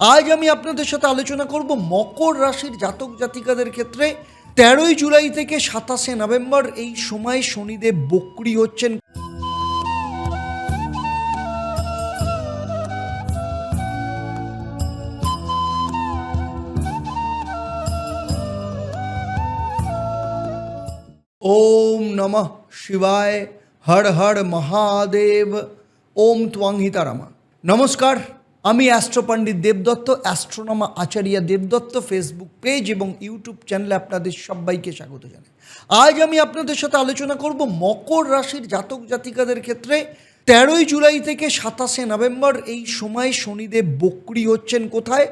আজ আমি আপনাদের সাথে আলোচনা করব মকর রাশির জাতক জাতিকাদের ক্ষেত্রে। তেরোই জুলাই থেকে সাতাশে নভেম্বর এই সময় শনিদেব বক্রি হচ্ছেন। ওম নমঃ শিবায়, হর হর মহাদেব, ওম ত্বং হিতারামা। নমস্কার। আমি astro Pandit Debdutta, astronomer Acharya Debdutta, Facebook page এবং ইউটিউব চ্যানেলে আপনাদের সবাইকে স্বাগত জানাই। আজ আমি আপনাদের সাথে আলোচনা করব মকর রাশির জাতক জাতিকাদের ক্ষেত্রে। তেরোই জুলাই থেকে সাতাশে নভেম্বর, এই সময় শনিদেব বক্রি হচ্ছেন কোথায়?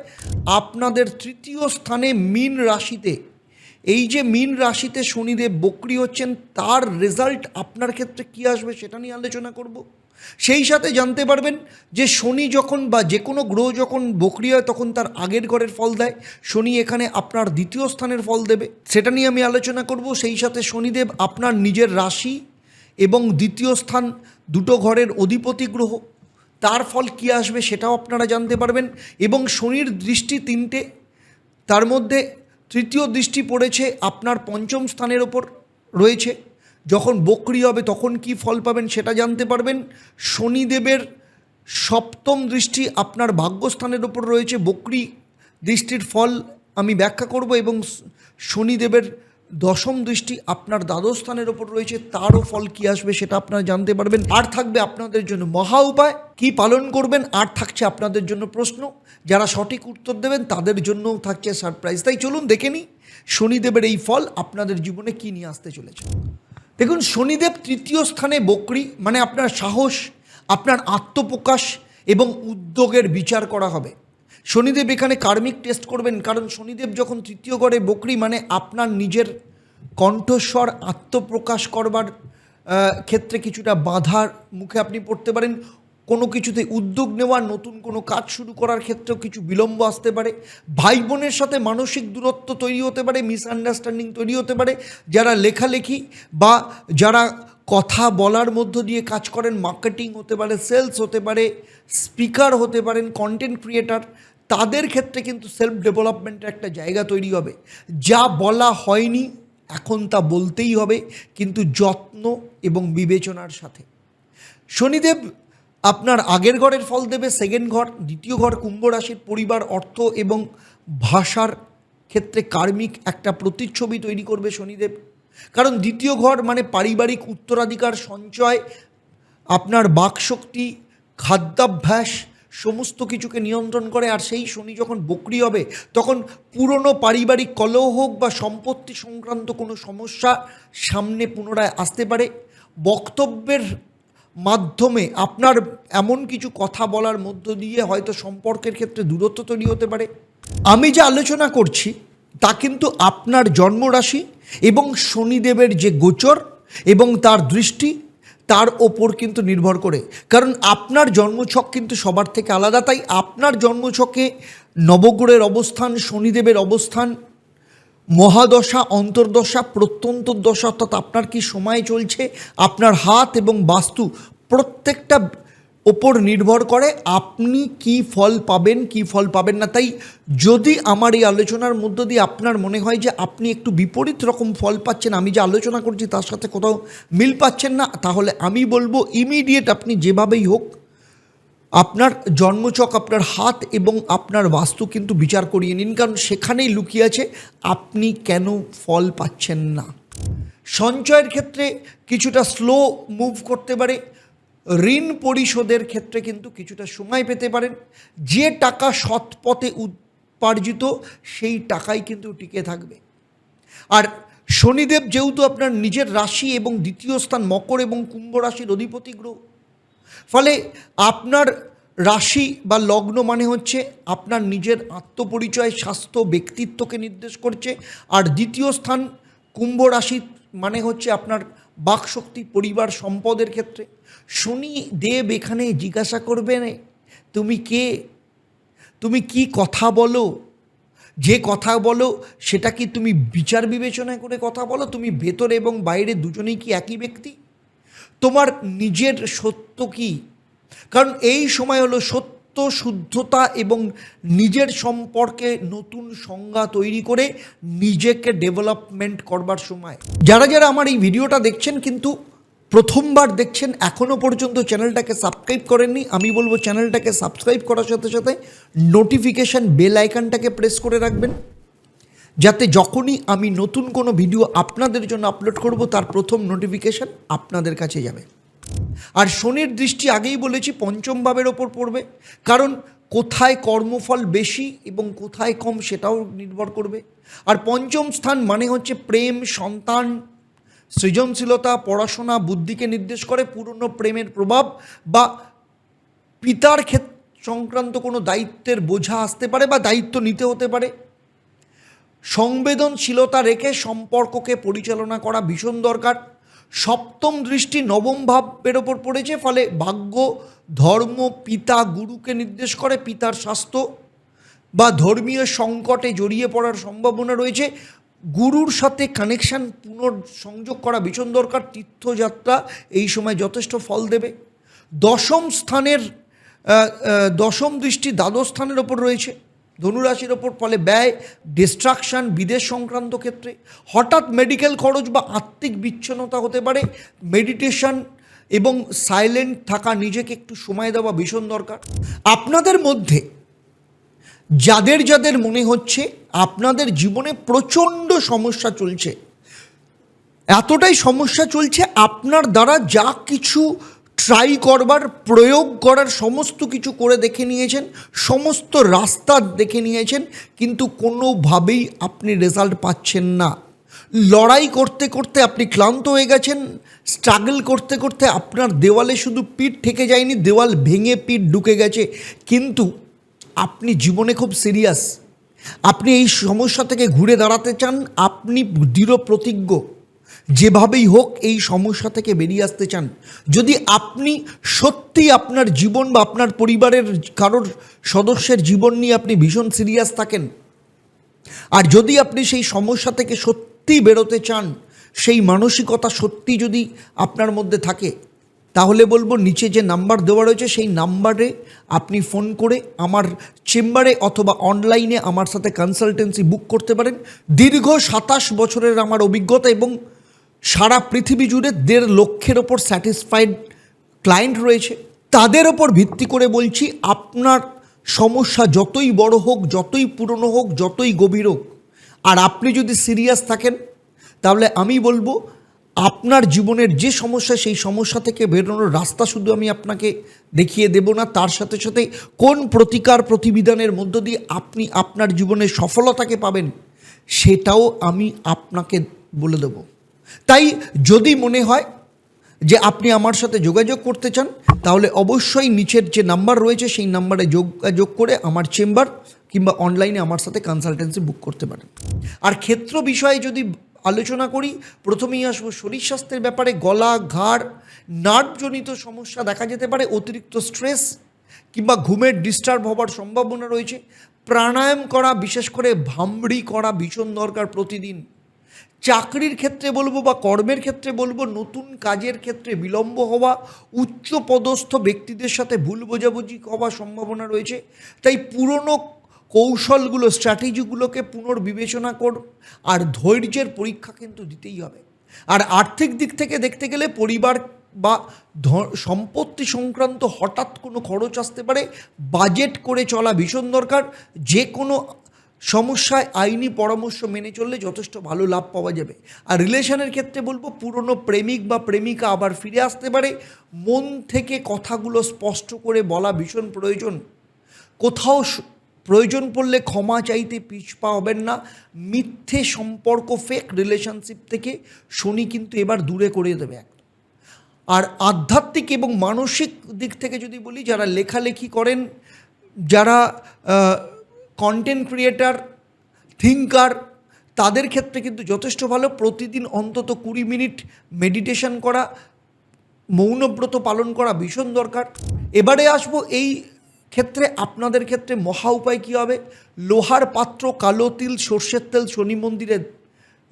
আপনাদের তৃতীয় স্থানে মীন রাশিতে। এই যে মীন রাশিতে শনিদেব বক্রি হচ্ছেন, তার রেজাল্ট আপনার ক্ষেত্রে কি আসবে সেটা নিয়ে আলোচনা করব। সেই সাথে জানতে পারবেন যে শনি যখন বা যে কোনো গ্রহ যখন বক্রি হয়, তখন তার আগের ঘরের ফল দেয়। শনি এখানে আপনার দ্বিতীয় স্থানের ফল দেবে। সেটা নিয়ে আমি আলোচনা করব। সেই সাথে শনিদেব আপনার নিজের রাশি এবং দ্বিতীয় স্থান দুটো ঘরের অধিপতি গ্রহ। তার ফল কী আসবে সেটাও আপনারা জানতে পারবেন এবং শনির দৃষ্টি তিনটে। তার মধ্যে তৃতীয় দৃষ্টি পড়েছে, আপনার পঞ্চম স্থানের ওপর রয়েছে। যখন বকরি হবে, তখন কি ফল পাবেন সেটা জানতে পারবেন। শনিদেবের সপ্তম দৃষ্টি আপনার ভাগ্যস্থানের ওপর রয়েছে। বকরি দৃষ্টির ফল আমি ব্যাখ্যা করব এবং শনিদেবের দশম দৃষ্টি আপনার দ্বাদশ স্থানের ওপর রয়েছে। তারও ফল কি আসবে সেটা আপনারা জানতে পারবেন। আর থাকবে আপনাদের জন্য মহা উপায়। কি পালন করবেন? আর থাকছে আপনাদের জন্য প্রশ্ন। যারা সঠিক উত্তর দেবেন, তাদের জন্যও থাকছে সারপ্রাইজ। তাই চলুন দেখে নিই শনিদেবের এই ফল আপনাদের জীবনে কি নিয়ে আসতে চলেছে। দেখুন, শনিদেব তৃতীয় স্থানে বকরি মানে আপনার সাহস, আপনার আত্মপ্রকাশ এবং উদ্যোগের বিচার করা হবে। শনিদেব এখানে কার্মিক টেস্ট করবেন, কারণ শনিদেব যখন তৃতীয় ঘরে বকরি মানে আপনার নিজের কণ্ঠস্বর আত্মপ্রকাশ করবার ক্ষেত্রে কিছুটা বাধার মুখে আপনি পড়তে পারেন। কোনো কিছুতে উদ্যোগ নেওয়া, নতুন কোনো কাজ শুরু করার ক্ষেত্রেও কিছু বিলম্ব আসতে পারে। ভাই বোনের সাথে মানসিক দূরত্ব তৈরি হতে পারে মিসআন্ডারস্ট্যান্ডিং তৈরি হতে পারে। যারা লেখালেখি বা যারা কথা বলার মধ্য দিয়ে কাজ করেন মার্কেটিং হতে পারে সেলস হতে পারে স্পিকার হতে পারেন কন্টেন্ট ক্রিয়েটার তাদের ক্ষেত্রে কিন্তু সেলফ ডেভেলপমেন্টের একটা জায়গা তৈরি হবে। যা বলা হয়নি, এখন তা বলতেই হবে, কিন্তু যত্ন এবং বিবেচনার সাথে। শনিদেব আপনার আগের ঘরের ফল দেবে সেকেন্ড ঘর, দ্বিতীয় ঘর, কুম্ভ রাশির পরিবার, অর্থ এবং ভাষার ক্ষেত্রে কার্মিক একটা প্রতিচ্ছবি তৈরি করবে শনিদেব। কারণ দ্বিতীয় ঘর মানে পারিবারিক উত্তরাধিকার, সঞ্চয়, আপনার বাকশক্তি, খাদ্যাভ্যাস, সমস্ত কিছুকে নিয়ন্ত্রণ করে। আর সেই শনি যখন বকরি হবে, তখন পুরনো পারিবারিক কলহ হোক বা সম্পত্তি সংক্রান্ত কোনো সমস্যা সামনে পুনরায় আসতে পারে। বক্তব্যের মাধ্যমে আপনার এমন কিছু কথা বলার মধ্য দিয়ে হয়তো সম্পর্কের ক্ষেত্রে দূরত্ব তৈরি হতে পারে। আমি যে আলোচনা করছি, তা কিন্তু আপনার জন্মরাশি এবং শনিদেবের যে গোচর এবং তার দৃষ্টি, তার ওপর কিন্তু নির্ভর করে। কারণ আপনার জন্মছক কিন্তু সবার থেকে আলাদা, তাই আপনার জন্মছকে নবগ্রহের অবস্থান, শনিদেবের অবস্থান মহাদশা, অন্তর্দশা প্রত্যন্তর দশা অর্থাৎ আপনার কি সময় চলছে, আপনার হাত এবং বাস্তু প্রত্যেকটা ওপর নির্ভর করে আপনি কি ফল পাবেন, কি ফল পাবেন না। তাই যদি আমার এই আলোচনার মধ্য দিয়ে আপনার মনে হয় যে আপনি একটু বিপরীত রকম ফল পাচ্ছেন, আমি যে আলোচনা করছি তার সাথে কোথাও মিল পাচ্ছেন না, তাহলে আমি বলব ইমিডিয়েট আপনি যেভাবেই হোক আপনার জন্মচক, আপনার হাত এবং আপনার বাস্তু কিন্তু বিচার করিয়ে নিন, কারণ সেখানেই লুকিয়ে আছে, আপনি কেন ফল পাচ্ছেন না? সঞ্চয়ের ক্ষেত্রে কিছুটা স্লো মুভ করতে পারে, ঋণ পরিশোধের ক্ষেত্রে কিন্তু কিছুটা সময় পেতে পারেন, যে টাকা সৎ পথে উপার্জিত সেই টাকাই কিন্তু টিকে থাকবে। আর শনিদেব যেহেতু আপনার নিজের রাশি এবং দ্বিতীয় স্থান মকর এবং কুম্ভ রাশির অধিপতি গ্রহ ফলে আপনার রাশি বা লগ্ন মানে হচ্ছে আপনার নিজের আত্মপরিচয়, স্বাস্থ্য, ব্যক্তিত্বকে নির্দেশ করছে। আর দ্বিতীয় স্থান কুম্ভ রাশি মানে হচ্ছে আপনার বাকশক্তি, পরিবার, সম্পদের ক্ষেত্রে। শনি দেব এখানে জিজ্ঞাসা করবে তুমি কে? তুমি কি কথা বলো? যে কথা বলো, সেটা কি তুমি বিচার বিবেচনা করে কথা বলো? তুমি ভেতরে এবং বাইরে দুজনেই কি একই ব্যক্তি? তোমার নিজের সত্য কি? কারণ এই সময় হলো সত্য, শুদ্ধতা এবং নিজের সম্পর্কে নতুন সংজ্ঞা তৈরি করে নিজেকে ডেভেলপমেন্ট করবার সময়। যারা যারা আমার এই ভিডিওটা দেখছেন কিন্তু প্রথমবার দেখছেন এখনও পর্যন্ত চ্যানেলটাকে সাবস্ক্রাইব করেননি, আমি বলব চ্যানেলটাকে সাবস্ক্রাইব করার সাথে সাথে নোটিফিকেশান বেল আইকনটাকে প্রেস করে রাখবেন। যাতে যখনই আমি নতুন কোনো ভিডিও আপনাদের জন্য আপলোড করব, তার প্রথম নোটিফিকেশান আপনাদের কাছে যাবে। আর শনির দৃষ্টি আগেই বলেছি, পঞ্চম ভাবের ওপর পড়বে। কারণ কোথায় কর্মফল বেশি এবং কোথায় কম সেটাও নির্ভর করবে। আর পঞ্চম স্থান মানে হচ্ছে প্রেম, সন্তান, সৃজনশীলতা, পড়াশোনা, বুদ্ধিকে নির্দেশ করে পুরনো প্রেমের প্রভাব বা পিতার ক্ষেত্র সংক্রান্ত কোনো দায়িত্বের বোঝা আসতে পারে বা দায়িত্ব নিতে হতে পারে। সংবেদনশীলতা রেখে সম্পর্ককে পরিচালনা করা ভীষণ দরকার। সপ্তম দৃষ্টি নবম ভাবের ওপর পড়েছে, ফলে ভাগ্য, ধর্ম, পিতা, গুরুকে নির্দেশ করে পিতার স্বাস্থ্য বা ধর্মীয় সংকটে জড়িয়ে পড়ার সম্ভাবনা রয়েছে। গুরুর সাথে কানেকশান পুনর্সংযোগ করা ভীষণ দরকার, তীর্থযাত্রা এই সময় যথেষ্ট ফল দেবে। দশম স্থানের দশম দৃষ্টি দ্বাদশ স্থানের ওপর রয়েছে। ধনুরাশির ওপর ফলে ব্যয় ডিস্ট্রাকশন বিদেশ সংক্রান্ত ক্ষেত্রে। হঠাৎ মেডিকেল খরচ বা আত্মিক বিচ্ছিন্নতা হতে পারে। মেডিটেশন এবং সাইলেন্ট থাকা নিজেকে একটু সময় দেওয়া ভীষণ দরকার। আপনাদের মধ্যে যাদের যাদের মনে হচ্ছে, আপনাদের জীবনে প্রচণ্ড সমস্যা চলছে। এতটাই সমস্যা চলছে, আপনার দ্বারা যা কিছু ট্রাই করবার, প্রয়োগ করার সমস্ত কিছু করে দেখে নিয়েছেন, সমস্ত রাস্তা দেখে নিয়েছেন, কিন্তু কোনোভাবেই আপনি রেজাল্ট পাচ্ছেন না। লড়াই করতে করতে আপনি ক্লান্ত হয়ে গেছেন স্ট্রাগল করতে করতে আপনার দেওয়ালে শুধু পিঠ ঠেকে যায়নি, দেওয়াল ভেঙে পিঠ ঢুকে গেছে। কিন্তু আপনি জীবনে খুব সিরিয়াস আপনি এই সমস্যা থেকে ঘুরে দাঁড়াতে চান, আপনি দৃঢ় প্রতিজ্ঞ। যেভাবেই হোক এই সমস্যা থেকে বেরিয়ে আসতে চান, যদি আপনি সত্যি আপনার জীবন বা আপনার পরিবারের কারোর সদস্যের জীবন নিয়ে আপনি ভীষণ সিরিয়াস থাকেন, আর যদি আপনি সেই সমস্যা থেকে সত্যি বেরোতে চান, সেই মানসিকতা সত্যি যদি আপনার মধ্যে থাকে, তাহলে বলব নিচে যে নাম্বার দেওয়া রয়েছে, সেই নাম্বারে আপনি ফোন করে আমার চেম্বারে অথবা অনলাইনে আমার সাথে কনসালটেন্সি বুক করতে পারেন। দীর্ঘ সাতাশ বছরের আমার অভিজ্ঞতা এবং সারা পৃথিবী জুড়ে দেড় লক্ষের ওপর স্যাটিসফাইড ক্লায়েন্ট রয়েছে। তাদের ওপর ভিত্তি করে বলছি, আপনার সমস্যা যতই বড় হোক, যতই পুরনো হোক, যতই গভীর হোক, আর আপনি যদি সিরিয়াস থাকেন, তাহলে আমি বলব, আপনার জীবনের যে সমস্যা, সেই সমস্যা থেকে বেরোনোর রাস্তা শুধু আমি আপনাকে দেখিয়ে দেব না। তার সাথে সাথে কোন প্রতিকার প্রতিবিধানের মধ্য দিয়ে আপনি আপনার জীবনের সফলতাকে পাবেন, সেটাও আমি আপনাকে বলে দেব। তাই যদি মনে হয় যে আপনি আমার সাথে যোগাযোগ করতে চান, তাহলে অবশ্যই নিচের যে নাম্বার রয়েছে, সেই নাম্বারে যোগাযোগ করে আমার চেম্বার কিংবা অনলাইনে আমার সাথে কনসালটেন্সি বুক করতে পারেন। আর ক্ষেত্র বিষয়ে যদি আলোচনা করি, প্রথমেই আসব শরীর স্বাস্থ্যের ব্যাপারে। গলা, ঘাড়, নার্ভজনিত সমস্যা দেখা যেতে পারে, অতিরিক্ত স্ট্রেস কিংবা ঘুমের ডিস্টার্ব হবার সম্ভাবনা রয়েছে। প্রাণায়াম করা, বিশেষ করে ভামড়ি করা ভীষণ দরকার প্রতিদিন। চাকরির ক্ষেত্রে বলব বা কর্মের ক্ষেত্রে বলব, নতুন কাজের ক্ষেত্রে বিলম্ব হওয়া, উচ্চ পদস্থ ব্যক্তিদের সাথে ভুল বোঝাবুঝি হওয়ার সম্ভাবনা রয়েছে। তাই পুরনো কৌশলগুলো, স্ট্র্যাটেজিগুলোকে পুনর্বিবেচনা কর, আর ধৈর্যের পরীক্ষা কিন্তু দিতেই হবে। আর আর্থিক দিক থেকে দেখতে গেলে পরিবার বা সম্পত্তি সংক্রান্ত হঠাৎ কোনো খরচ আসতে পারে, বাজেট করে চলা ভীষণ দরকার যে কোনো সমস্যায় আইনি পরামর্শ মেনে চললে যথেষ্ট ভালো লাভ পাওয়া যাবে। আর রিলেশনের ক্ষেত্রে বলব, পুরনো প্রেমিক বা প্রেমিকা আবার ফিরে আসতে পারে। মন থেকে কথাগুলো স্পষ্ট করে বলা ভীষণ প্রয়োজন। কোথাও প্রয়োজন পড়লে ক্ষমা চাইতে পিছপা হবেন না। মিথ্যে সম্পর্ক ফেক রিলেশনশিপ থেকে শনি কিন্তু এবার দূরে করে দেবে একদম আর আধ্যাত্মিক এবং মানসিক দিক থেকে যদি বলি, যারা লেখালেখি করেন, যারা কন্টেন্ট ক্রিয়েটার থিঙ্কার তাদের ক্ষেত্রে কিন্তু যথেষ্ট ভালো। প্রতিদিন অন্তত কুড়ি মিনিট মেডিটেশন করা, মৌনব্রত পালন করা ভীষণ দরকার। এবারে আসব এই ক্ষেত্রে, আপনাদের ক্ষেত্রে মহা উপায় কী হবে? লোহার পাত্র, কালো তিল, সর্ষের তেল, শনি মন্দিরে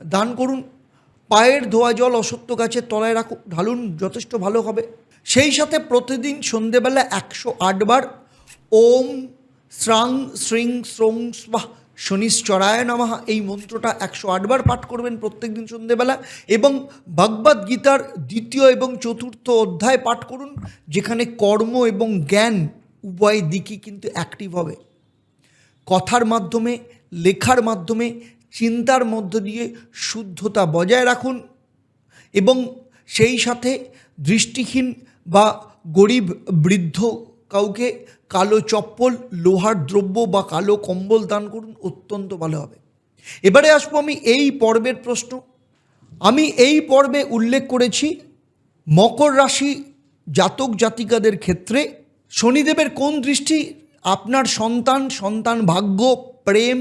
দান করুন। পায়ের ধোয়া জল অসত্য গাছের তলায় রাখুন, ঢালুন, যথেষ্ট ভালো হবে। সেই সাথে প্রতিদিন সন্ধেবেলা একশো আটবার ওম শ্রাং শ্রিং শ্রং স্বাহ, শনিশ্চরায় নমঃ। এই মন্ত্রটা একশো আটবার পাঠ করবেন প্রত্যেকদিন সন্ধেবেলা। এবং ভগবদ গীতার দ্বিতীয় এবং চতুর্থ অধ্যায় পাঠ করুন, যেখানে কর্ম এবং জ্ঞান উভয় দিকই কিন্তু অ্যাক্টিভ হবে। কথার মাধ্যমে, লেখার মাধ্যমে, চিন্তার মধ্য দিয়ে শুদ্ধতা বজায় রাখুন। এবং সেই সাথে দৃষ্টিহীন বা গরিব বৃদ্ধ কাউকে কালো চপ্পল, লোহার দ্রব্য বা কালো কম্বল দান করুন, অত্যন্ত ভালো হবে। এবারে আসব আমি এই পর্বের প্রশ্ন। আমি এই পর্বে উল্লেখ করেছি, মকর রাশি জাতক জাতিকাদের ক্ষেত্রে শনিদেবের কোন দৃষ্টি? আপনার সন্তান সন্তান ভাগ্য, প্রেম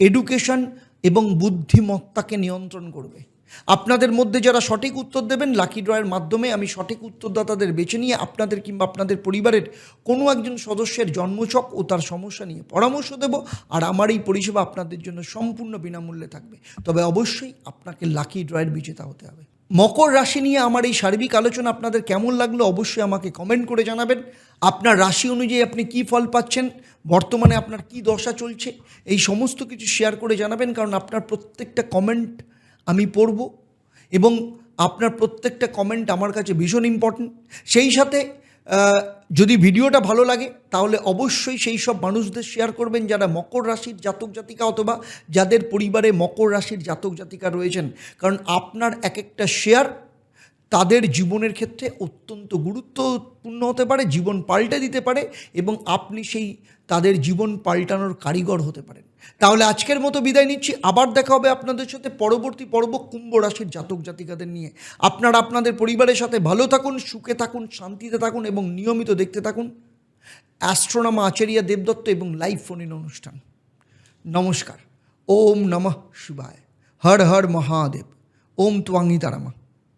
এডুকেশন এবং বুদ্ধিমত্তাকে নিয়ন্ত্রণ করবে। আপনাদের মধ্যে যারা সঠিক উত্তর দেবেন লাকি ড্রয়ের মাধ্যমে আমি সঠিক উত্তরদাতাদের বেছে নিয়ে আপনাদের কিংবা আপনাদের পরিবারের কোনো একজন সদস্যের জন্মছক ও তার সমস্যা নিয়ে পরামর্শ দেব আর আমার এই পরিষেবা আপনাদের জন্য সম্পূর্ণ বিনামূল্যে থাকবে। তবে অবশ্যই আপনাকে লাকি ড্রয়ের বিজেতা হতে হবে। মকর রাশি নিয়ে আমার এই সার্বিক আলোচনা আপনাদের কেমন লাগল অবশ্যই আমাকে কমেন্ট করে জানাবেন। আপনার রাশি অনুযায়ী আপনি কি ফল পাচ্ছেন, বর্তমানে আপনার কি দশা চলছে, এই সমস্ত কিছু শেয়ার করে জানাবেন, কারণ আপনার প্রত্যেকটা কমেন্ট আমি পড়ব এবং আপনার প্রত্যেকটা কমেন্ট আমার কাছে ভীষণ ইম্পর্ট্যান্ট সেই সাথে যদি ভিডিওটা ভালো লাগে, তাহলে অবশ্যই সেই সব মানুষদের শেয়ার করবেন যারা মকর রাশির জাতক জাতিকা অথবা যাদের পরিবারে মকর রাশির জাতক জাতিকা রয়েছেন। কারণ আপনার এক একটা শেয়ার তাদের জীবনের ক্ষেত্রে অত্যন্ত গুরুত্বপূর্ণ হতে পারে, জীবন পাল্টে দিতে পারে এবং আপনি সেই তাদের জীবন পাল্টানোর কারিগর হতে পারেন। তাহলে আজকের মতো বিদায় নিচ্ছি। আবার দেখা হবে আপনাদের সাথে পরবর্তী পর্ব কুম্ভ রাশির জাতক জাতিকাদের নিয়ে। আপনারা আপনাদের পরিবারের সাথে ভালো থাকুন, সুখে থাকুন, শান্তিতে থাকুন এবং নিয়মিত দেখতে থাকুন। অ্যাস্ট্রোনামা আচারিয়া দেবদত্ত এবং লাইভ ফোন ইন অনুষ্ঠান। নমস্কার। ওম নমঃ শিবায়। হর হর মহাদেব। ওম ত্বাঙ্গি তারামা